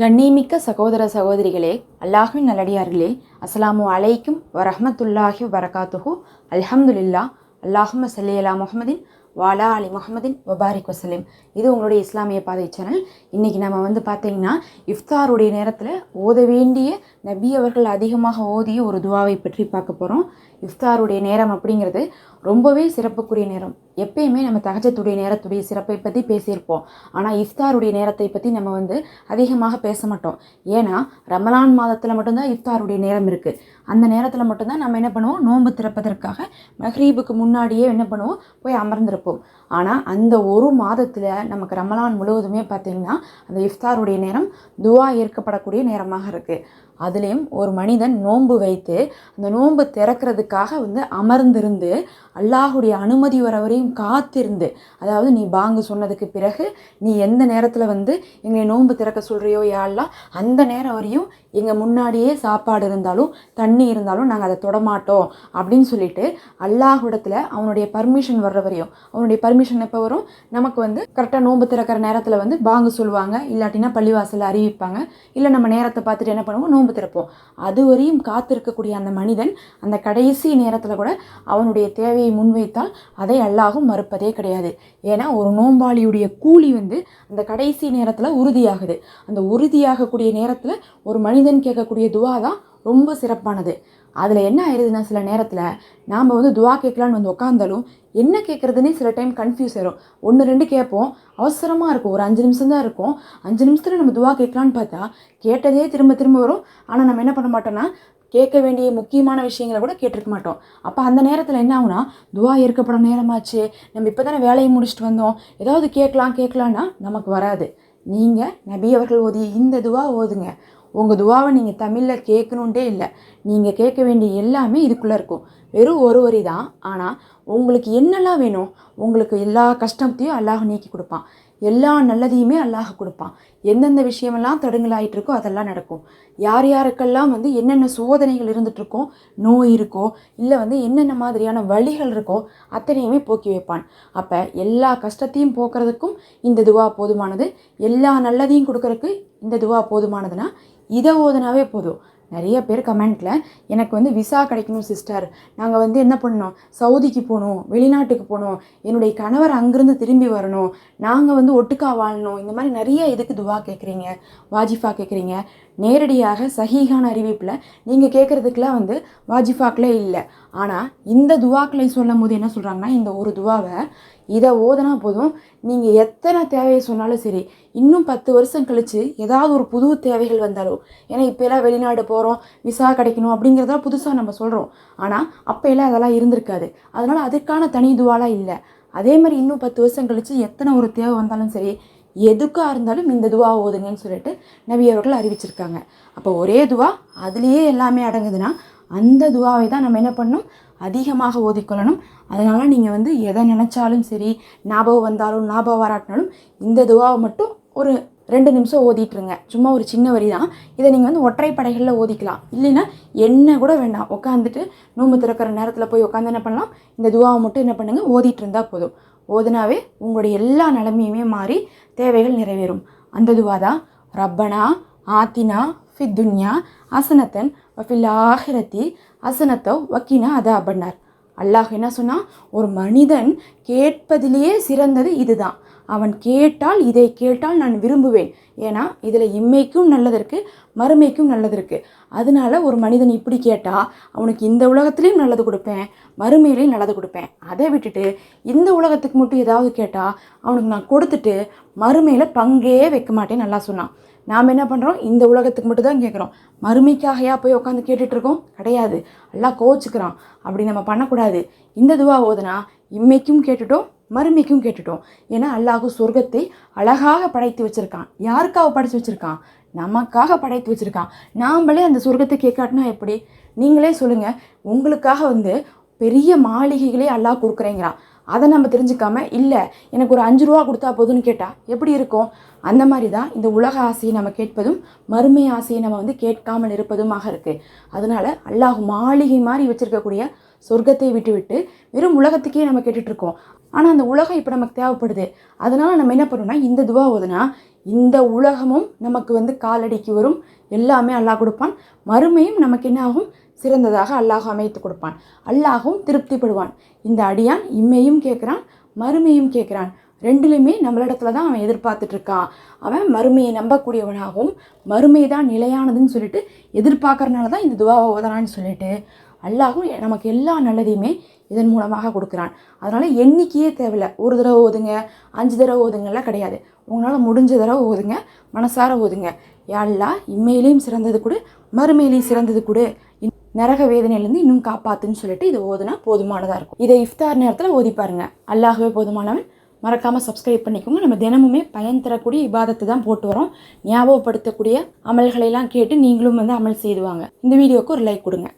கண்ணியமிக்க சகோதர சகோதரிகளே அல்லாஹின் நல்லடியார்களே அஸ்ஸலாமு அலைக்கும் வரஹமத்துல்லாஹி வரகாத்துஹு அல்ஹம்துலில்லா அல்லாஹும்ம சல்லி அலா வாலா அலி முகமதின் வபாரிக் வசலிம் இது உங்களுடைய இஸ்லாமிய பாதை சேனல். இன்றைக்கி நம்ம வந்து பார்த்தீங்கன்னா இஃப்தாருடைய நேரத்தில் ஓத வேண்டிய நபி அவர்கள் அதிகமாக ஓதிய ஒரு துவாவை பற்றி பார்க்க போகிறோம் இஃப்தாருடைய நேரம் அப்படிங்கிறது ரொம்பவே சிறப்புக்குரிய நேரம். எப்பயுமே நம்ம தகஜத்துடைய நேரத்துடைய சிறப்பை பற்றி பேசியிருப்போம். ஆனால் இஃப்தாருடைய நேரத்தை பற்றி நம்ம வந்து அதிகமாக பேச மாட்டோம். ஏன்னா ரமலான் மாதத்தில் மட்டும்தான் இஃப்தாருடைய நேரம் இருக்குது அந்த நேரத்தில் மட்டும்தான் நம்ம என்ன பண்ணுவோம்? நோன்பு திறப்பதற்காக மஹ்ரீபுக்கு முன்னாடியே என்ன பண்ணுவோம்? போய் அமர்ந்திருப்போம். ஆனால் அந்த ஒரு மாதத்தில் நமக்கு ரமலான் முழுவதுமே பார்த்திங்கன்னா அந்த இஃப்தாருடைய நேரம் துவா ஏற்கப்படக்கூடிய நேரமாக இருக்குது அதுலேயும் ஒரு மனிதன் நோன்பு வைத்து அந்த நோன்பு திறக்கிறதுக்காக வந்து அமர்ந்திருந்து அல்லாஹுடைய அனுமதி வர வரையும் காத்திருந்து அதாவது நீ பாங்கு சொன்னதுக்கு பிறகு நீ எந்த நேரத்தில் வந்து எங்களை நோன்பு திறக்க சொல்கிறியோ யாரெல்லாம் அந்த நேரம் வரையும் எங்கள் முன்னாடியே சாப்பாடு இருந்தாலும் தண்ணி இருந்தாலும் நாங்கள் அதை தொடமாட்டோம் அப்படின்னு சொல்லிட்டு அல்லாஹ்விடத்தில் அவனுடைய பர்மிஷன் வர்ற வரையும் அவனுடைய பர்மிஷன் எப்போ வரும்? நமக்கு வந்து கரெக்டாக நோன்பு திறக்கிற நேரத்தில் வந்து பாங்கு சொல்லுவாங்க இல்லாட்டினா பள்ளிவாசலில் அறிவிப்பாங்க இல்லை நம்ம நேரத்தை பார்த்துட்டு என்ன பண்ணுவோம்? நோன்பு திறப்போம். அது வரையும் காத்திருக்கக்கூடிய அந்த மனிதன் அந்த கடைசி நேரத்தில் கூட அவனுடைய தேவை தேவையை முன்வைத்தால் அதை அல்லாஹும் மறுப்பதே கிடையாது. ஏன்னா ஒரு நோம்பாளியுடைய கூலி வந்து அந்த கடைசி நேரத்தில் உறுதியாகுது. அந்த உறுதியாகக்கூடிய நேரத்தில் ஒரு மனிதன் கேட்கக்கூடிய துவா தான் ரொம்ப சிறப்பானது. அதில் என்ன ஆயிடுதுன்னா சில நேரத்தில் நாம் வந்து துவா கேட்கலான்னு வந்து உட்காந்தாலும் என்ன கேட்குறதுனே சில டைம் கன்ஃபியூஸ் ஆயிரும். ஒன்று ரெண்டு கேட்போம். அவசரமாக இருக்கும். ஒரு அஞ்சு நிமிஷம் தான் இருக்கும். அஞ்சு நிமிஷத்தில் நம்ம துவா கேட்கலான்னு பார்த்தா கேட்டதே திரும்ப திரும்ப வரும். ஆனால் நம்ம என்ன பண்ண மாட்டோம்னா கேட்க வேண்டிய முக்கியமான விஷயங்களை கூட கேட்டிருக்க மாட்டோம். அப்போ அந்த நேரத்தில் என்ன ஆகுனா துவா ஏற்கப்பட நேரமாச்சு நம்ம இப்போ தானே வேலையை முடிச்சுட்டு வந்தோம். ஏதாவது கேட்கலாம் கேட்கலான்னா நமக்கு வராது. நீங்கள் நபி அவர்கள் ஓதிய இந்த துவா ஓதுங்க. உங்கள் துவாவை நீங்கள் தமிழில் கேட்கணுன்ட்டே இல்லை. நீங்கள் கேட்க வேண்டிய எல்லாமே இதுக்குள்ளே இருக்கும். வெறும் ஒரு வரி தான். ஆனால் உங்களுக்கு என்னெல்லாம் வேணும்? உங்களுக்கு எல்லா கஷ்டத்தையும் அல்லாஹ் நீக்கி கொடுப்பான். எல்லா நல்லதையுமே அல்லாஹ் கொடுப்பான். எந்தெந்த விஷயமெல்லாம் தடுங்கலாயிட்டு இருக்கோ அதெல்லாம் நடக்கும். யார் யாருக்கெல்லாம் வந்து என்னென்ன சோதனைகள் இருந்துகிட்ருக்கோ நோய் இருக்கோ இல்லை வந்து என்னென்ன மாதிரியான வழிகள் இருக்கோ அத்தனையுமே போக்கி வைப்பான். அப்போ எல்லா கஷ்டத்தையும் போக்குறதுக்கும் இந்த துவா போதுமானது. எல்லா நல்லதையும் கொடுக்கறதுக்கு இந்த துவா போதுமானதுன்னா இதை ஓதுனாவே போதும். நிறைய பேர் கமெண்ட்டில் எனக்கு வந்து விசா கிடைக்கணும் சிஸ்டர். நாங்கள் வந்து என்ன பண்ணணும்? சவுதிக்கு போகணும் வெளிநாட்டுக்கு போகணும். என்னுடைய கணவர் அங்கேருந்து திரும்பி வரணும். நாங்கள் வந்து ஒட்டுக்கா வாழணும். இந்த மாதிரி நிறைய இதுக்கு துவா கேட்குறீங்க வாஜிஃபா கேட்குறீங்க நேரடியாக சஹீகான அறிவிப்பில் நீங்கள் கேட்குறதுக்கெலாம் வந்து வாஜிஃபாக்களே இல்லை. ஆனால் இந்த துவாக்களை சொல்லும் போது என்ன சொல்கிறாங்கன்னா இந்த ஒரு துவாவை இதை ஓதுனா போதும். நீங்கள் எத்தனை தேவையை சொன்னாலும் சரி இன்னும் பத்து வருஷம் கழித்து ஏதாவது ஒரு புது தேவைகள் வந்தாலும் ஏன்னா இப்போ எல்லாம் வெளிநாடு போகிறோம் விசா கிடைக்கணும் அப்படிங்கிறதெல்லாம் புதுசாக நம்ம சொல்கிறோம் ஆனால் அப்போ எல்லாம் அதெல்லாம் இருந்திருக்காது. அதனால் அதுக்கான தனி துவாலாம் இல்லை. அதே மாதிரி இன்னும் பத்து வருஷம் கழித்து எத்தனை ஒரு தேவை வந்தாலும் சரி எதுக்காக இருந்தாலும் இந்த துவா ஓதுங்கன்னு சொல்லிட்டு நபி அவர்கள் அறிவிச்சிருக்காங்க. அப்போ ஒரே துவா அதுலேயே எல்லாமே அடங்குதுன்னா அந்த துவாவை தான் நம்ம என்ன பண்ணணும்? அதிகமாக ஓதிக்கொள்ளணும். அதனால் நீங்கள் வந்து எதை நினச்சாலும் சரி ஞாபகம் வந்தாலும் ஞாபகம் வராட்டினாலும் இந்த துவாவை மட்டும் ஒரு ரெண்டு நிமிஷம் ஓதிட்டுருங்க. சும்மா ஒரு சின்ன வரி தான். இதை நீங்கள் வந்து ஒற்றை படைகளில் ஓதிக்கலாம். இல்லைன்னா என்ன கூட வேண்டாம். உட்காந்துட்டு நோம்பு திறக்கிற நேரத்தில் போய் உட்காந்து என்ன பண்ணலாம்? இந்த துவாவை மட்டும் என்ன பண்ணுங்கள் ஓதிட்டு இருந்தால் போதும். ஓதுனாவே உங்களுடைய எல்லா நிலைமையுமே மாறி தேவைகள் நிறைவேறும். அந்த துவா தான். ரப்பனா ஆத்தினா ஃபித்துன்யா அசனத்தன் வஃபில் ஆஹிரத்தி அசனத்தோ வக்கீனா அதா பண்ணார் அல்லாஹ் என்ன சொன்னால் ஒரு மனிதன் கேட்பதிலேயே சிறந்தது இதுதான். அவன் கேட்டால் இதை கேட்டால் நான் விரும்புவேன். ஏன்னா இதில் இம்மைக்கும் நல்லது இருக்குது மறுமைக்கும் நல்லது இருக்குது அதனால ஒரு மனிதன் இப்படி கேட்டால் அவனுக்கு இந்த உலகத்துலேயும் நல்லது கொடுப்பேன் மறுமையிலையும் நல்லது கொடுப்பேன். அதை விட்டுட்டு இந்த உலகத்துக்கு மட்டும் ஏதாவது கேட்டால் அவனுக்கு நான் கொடுத்துட்டு மறுமையில் பங்கே வைக்க மாட்டேன்னு நல்லா சொன்னான். நாம் என்ன பண்ணுறோம் இந்த உலகத்துக்கு மட்டும் தான் கேட்குறோம். மறுமைக்காகையா போய் உட்காந்து கேட்டுட்ருக்கோம் கிடையாது. எல்லாம் கோச்சுக்கிறான் அப்படி நம்ம பண்ணக்கூடாது. இந்த துவா ஓதுனா இம்மைக்கும் கேட்டுட்டோம் மறுமைக்கும் கேட்டுட்டோம். ஏன்னா அல்லாஹு சொர்க்கத்தை அழகாக படைத்து வச்சுருக்கான். யாருக்காக படைத்து வச்சுருக்கான்? நமக்காக படைத்து வச்சுருக்கான். நாம்ளே அந்த சொர்க்கத்தை கேட்காட்டினா எப்படி? நீங்களே சொல்லுங்கள் உங்களுக்காக வந்து பெரிய மாளிகைகளே அல்லாஹ் கொடுக்குறேங்கிறான் அதை நம்ம தெரிஞ்சுக்காம இல்லை எனக்கு ஒரு அஞ்சு ரூபா கொடுத்தா போதும்னு கேட்டால் எப்படி இருக்கும்? அந்த மாதிரி தான் இந்த உலக ஆசையை நம்ம கேட்பதும் மறுமை ஆசையை நம்ம வந்து கேட்காமல் இருப்பதுமாக இருக்குது அதனால் அல்லாஹ் மாளிகை மாதிரி வச்சுருக்கக்கூடிய சொர்க்கத்தை விட்டுவிட்டு வெறும் உலகத்துக்கே நம்ம கேட்டுட்ருக்கோம் ஆனால் அந்த உலகம் இப்போ நமக்கு தேவைப்படுது. அதனால் நம்ம என்ன பண்ணணும்னா இந்த துவா ஓதுனா இந்த உலகமும் நமக்கு வந்து காலடிக்கு வரும். எல்லாமே அல்லாஹ் கொடுப்பான். மறுமையும் நமக்கு என்ன ஆகும்? சிறந்ததாக அல்லாஹ் அமைத்து கொடுப்பான். அல்லாஹும் திருப்திப்படுவான். இந்த அடியான் இம்மையும் கேட்குறான் மறுமையும் கேட்குறான். ரெண்டுலையுமே நம்மளிடத்துல தான் அவன் எதிர்பார்த்துட்டு இருக்கான். அவன் மறுமையை நம்பக்கூடியவனாகவும் மறுமை தான் நிலையானதுன்னு சொல்லிட்டு எதிர்பார்க்கறனால தான் இந்த துவாவை ஓதனான்னு சொல்லிட்டு அல்லாஹும் நமக்கு எல்லா நல்லதையுமே இதன் மூலமாக கொடுக்குறான். அதனால் எண்ணிக்கையே தேவையில்ல. ஒரு தடவை ஓதுங்க அஞ்சு தடவை ஓதுங்கலாம் கிடையாது. உங்களால் முடிஞ்ச தடவை ஓதுங்க மனசார ஓதுங்க. யாழ்லா இம்மையிலையும் சிறந்தது கொடு மறுமையிலையும் சிறந்தது கொடு. நரக வேதனையிலேருந்து இன்னும் காப்பாத்துன்னு சொல்லிட்டு இதை ஓதுனா போதுமானதாக இருக்கும். இதை இஃப்தார் நேரத்தில் ஓதி பாருங்க. அல்லாகவே போதுமானவன். மறக்காமல் சப்ஸ்கிரைப் பண்ணிக்கோங்க. நம்ம தினமுமே பயன் தரக்கூடிய இபாதத்தை தான் போட்டு வரோம். ஞாபகப்படுத்தக்கூடிய அமல்களை எல்லாம் கேட்டு நீங்களும் வந்து அமல் செய்துவாங்க இந்த வீடியோவுக்கு ஒரு லைக் கொடுங்க.